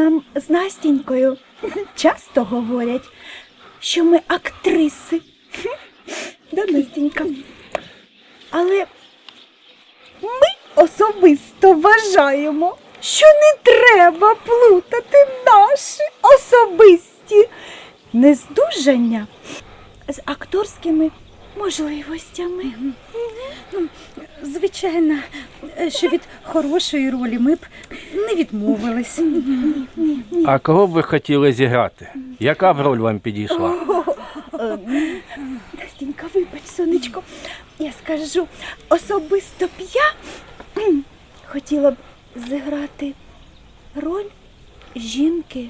Нам з Настінькою часто говорять, що ми актриси. Да, Настінька? Але ми особисто вважаємо, що не треба плутати наші особисті нездужання з акторськими можливостями. Звичайно, що від хорошої ролі ми б не відмовились. А кого б ви хотіли зіграти? Яка б роль вам підійшла? Настенька, вибач, сонечко, я скажу, особисто б я хотіла б зіграти роль жінки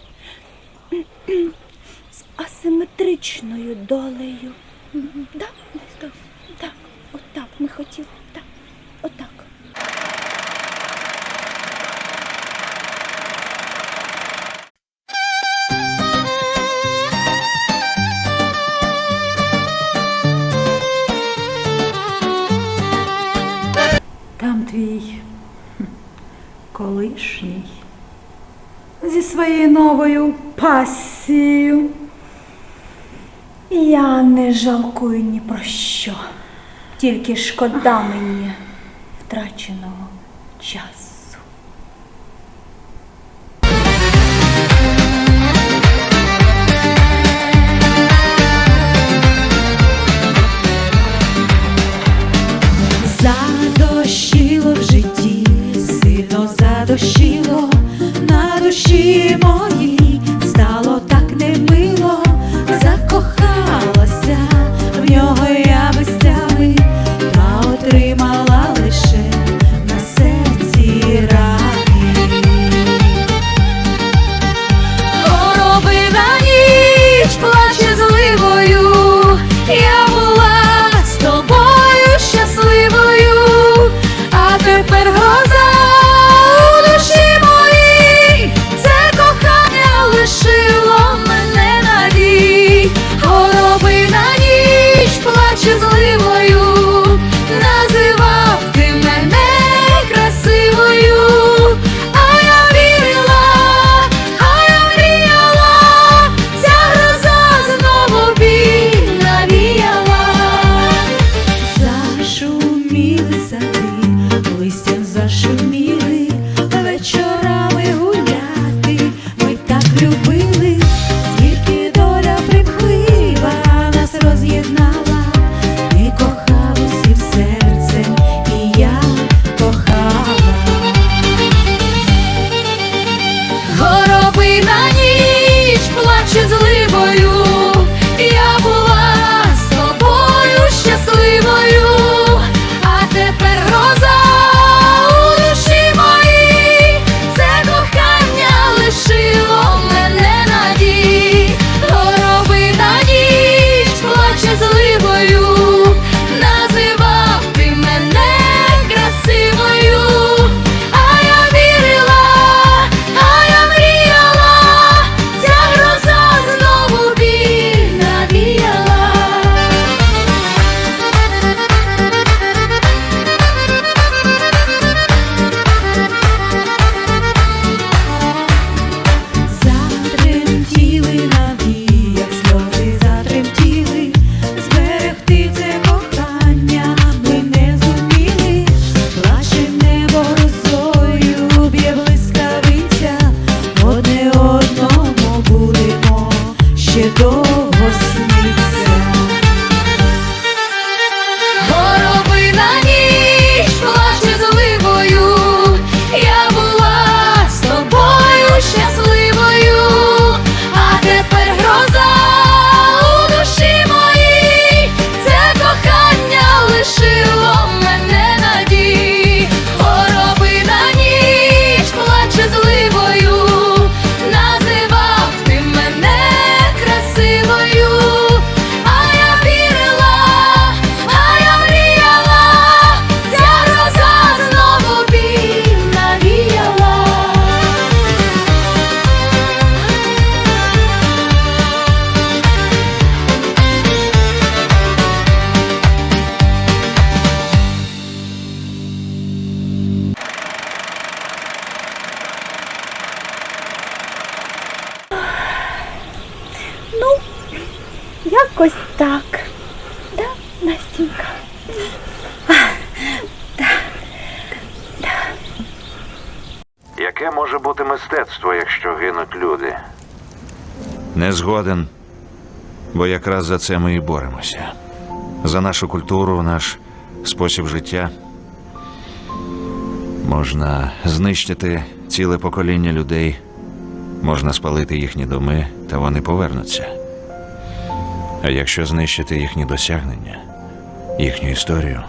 з асиметричною долею. Так, так, так, отак ми хотіли, так, отак. Там твій колишній зі своєю новою пасією. Я не жалкую ні про що, тільки шкода мені втраченого часу. Ну, якось так. Да, Настінька? Яке може бути мистецтво, якщо гинуть люди? Не згоден, бо якраз за це ми і боремося. За нашу культуру, наш спосіб життя. Можна знищити ціле покоління людей, можна спалити їхні доми, та вони повернуться. А якщо знищити їхні досягнення, їхню історію,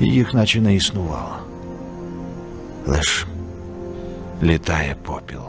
їх наче не існувало. Лиш літає попіл.